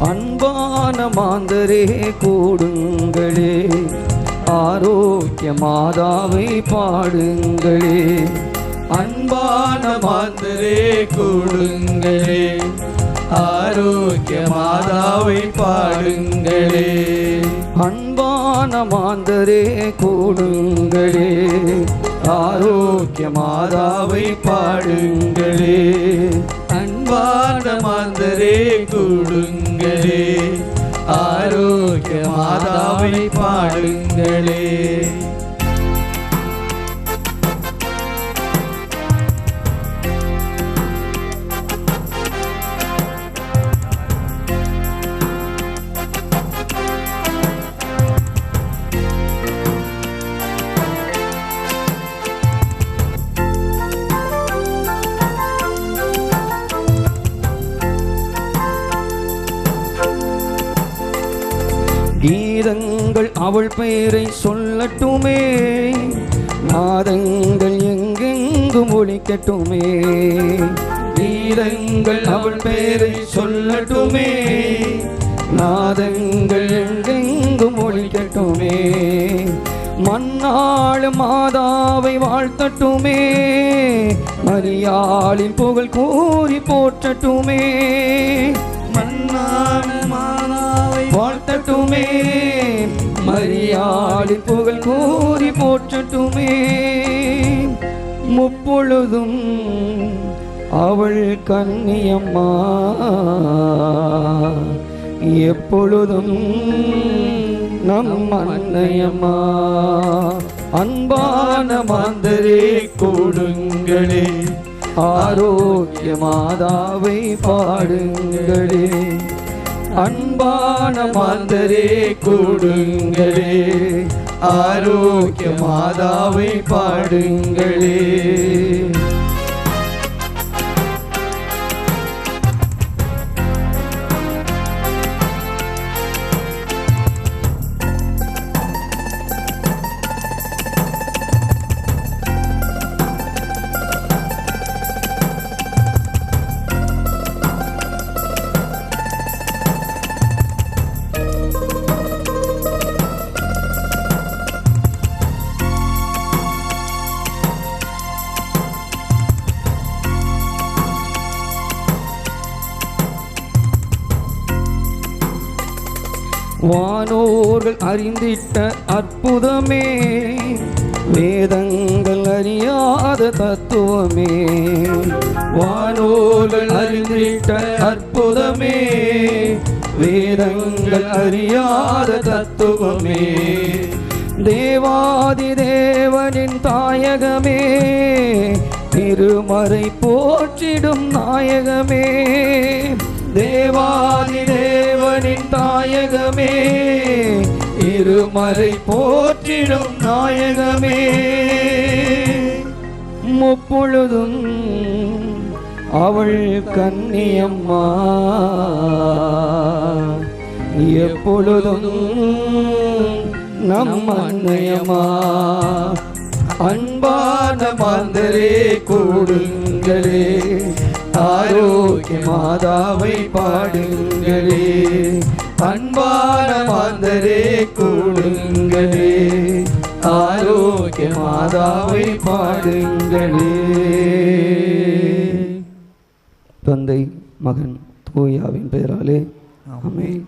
அன்பான மாந்தரே கூடுங்களே. ஆரோக்கிய மாதாவை பாடுங்களே. அன்பான மாந்தரே கூடுங்களே. ஆரோக்கிய மாதாவை பாடுங்களே. அன்பான மாந்தரே கூடுங்களே. ஆரோக்கிய மாதாவை பாடுங்களே. அன்பான மாந்தரே கூடுங்க மாதாவை பாடுங்களே. கீதங்கள் அவள் பெயரை சொல்லட்டுமே. நாதங்கள் எங்கெங்கும் ஒழிக்கட்டுமே கீதங்கள் அவள் பெயரை சொல்லட்டுமே. நாதங்கள் எங்கெங்கும் ஒழிக்கட்டுமே மன்னாள் மாதாவை வாழ்த்தட்டுமே. மரியாளின் புகழ் கூறி போற்றட்டுமே. மன்னாள் மா வாழ்த்தட்டுமே. மரியாதை புகழ் கூறி போற்றட்டுமே. முப்பொழுதும் அவள் கண்ணியம்மா. எப்பொழுதும் நம் அன்னையம்மா. அன்பான மாந்தரே கூடுங்களே. ஆரோக்கிய மாதாவை பாடுங்களே. அன்பான மாந்தரே கூடுங்களே. ஆரோக்கிய மாதாவை பாடுங்களே. வானோர்கள் அறிந்திட்ட அற்புதமே வேதங்கள் அறியாத தத்துவமே. வானோர்கள் அறிந்திட்ட அற்புதமே வேதங்கள் அறியாத தத்துவமே. தேவாதி தேவனின் தாயகமே திருமறை போற்றிடும் நாயகமே. தேவாதி தேவனின் தாயகமே இருமறை போற்றிடும் நாயகமே. முப்பொழுதும் அவள் கன்னியம்மா எப்பொழுதும் நம் அன்னையம்மா. அன்பான மாந்தரே கூடுங்களே. ஆரோக்கிய மாதாவை பாடுங்களே. அன்பான மாந்தரே கூடுங்களே. ஆரோக்கிய மாதாவை பாடுங்களே. தந்தை மகன் தூயாவின் பெயராலே ஆமென்.